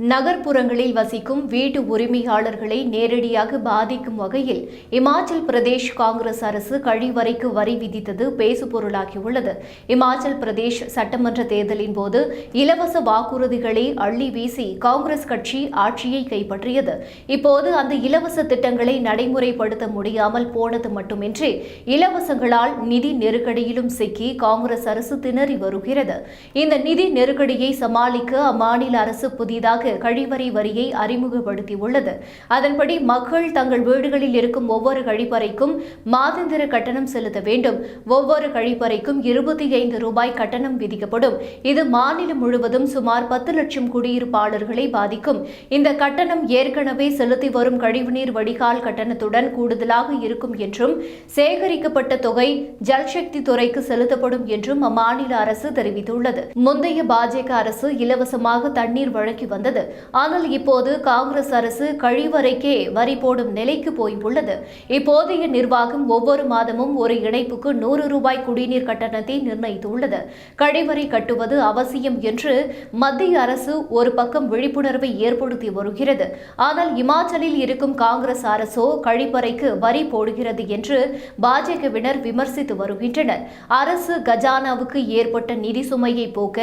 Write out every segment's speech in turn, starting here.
நகர்ப்புறங்களில் வசிக்கும் வீட்டு உரிமையாளர்களை நேரடியாக பாதிக்கும் வகையில் இமாச்சல் பிரதேஷ் காங்கிரஸ் அரசு கழிவறைக்கு வரி விதித்தது பேசுபொருளாகியுள்ளது. இமாச்சல் பிரதேஷ் சட்டமன்ற தேர்தலின் போது இலவச வாக்குறுதிகளை அள்ளி வீசி காங்கிரஸ் கட்சி ஆட்சியை கைப்பற்றியது. இப்போது அந்த இலவச திட்டங்களை நடைமுறைப்படுத்த முடியாமல் போனது மட்டுமின்றி இலவசங்களால் நிதி நெருக்கடியிலும் சிக்கி காங்கிரஸ் அரசு திணறி வருகிறது. இந்த நிதி நெருக்கடியை சமாளிக்க அம்மாநில அரசு புதிதாக கழிவறை வரியை அறிமுகப்படுத்தியுள்ளது. அதன்படி மக்கள் தங்கள் வீடுகளில் இருக்கும் ஒவ்வொரு கழிப்பறைக்கும் மாதாந்திர கட்டணம் செலுத்த வேண்டும். ஒவ்வொரு கழிப்பறைக்கும் இருபத்தி ஐந்து ரூபாய் கட்டணம் விதிக்கப்படும். இது மாநிலம் முழுவதும் சுமார் பத்து லட்சம் குடியிருப்பாளர்களை பாதிக்கும். இந்த கட்டணம் ஏற்கனவே செலுத்தி வரும் கழிவுநீர் வடிகால் கட்டணத்துடன் கூடுதலாக இருக்கும் என்றும் சேகரிக்கப்பட்ட தொகை ஜல்சக்தி துறைக்கு செலுத்தப்படும் என்றும் அம்மாநில அரசு தெரிவித்துள்ளது. முந்தைய பாஜக அரசு இலவசமாக தண்ணீர் வழங்கி வந்தது. இருந்தது ஆனால் இப்போது காங்கிரஸ் அரசு கழிவறைக்கே வரி போடும் நிலைக்கு போய் உள்ளது இப்போதைய நிர்வாகம் ஒவ்வொரு மாதமும் ஒரு இணைப்புக்கு நூறு ரூபாய் குடிநீர் கட்டணத்தை நிர்ணயித்துள்ளது. கழிவறை கட்டுவது அவசியம் என்று மத்திய அரசு ஒரு பக்கம் விழிப்புணர்வை ஏற்படுத்தி வருகிறது. ஆனால் இமாச்சலில் இருக்கும் காங்கிரஸ் அரசோ கழிப்பறைக்கு வரி போடுகிறது என்று பாஜகவினர் விமர்சித்து வருகின்றனர். அரசு கஜானாவுக்கு ஏற்பட்ட நிதி சுமையை போக்க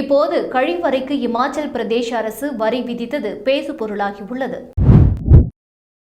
இப்போது கழிவறைக்கு இமாச்சல் பிரதேச அரசு வரி விதித்தது பேசு பொருளாகியுள்ளது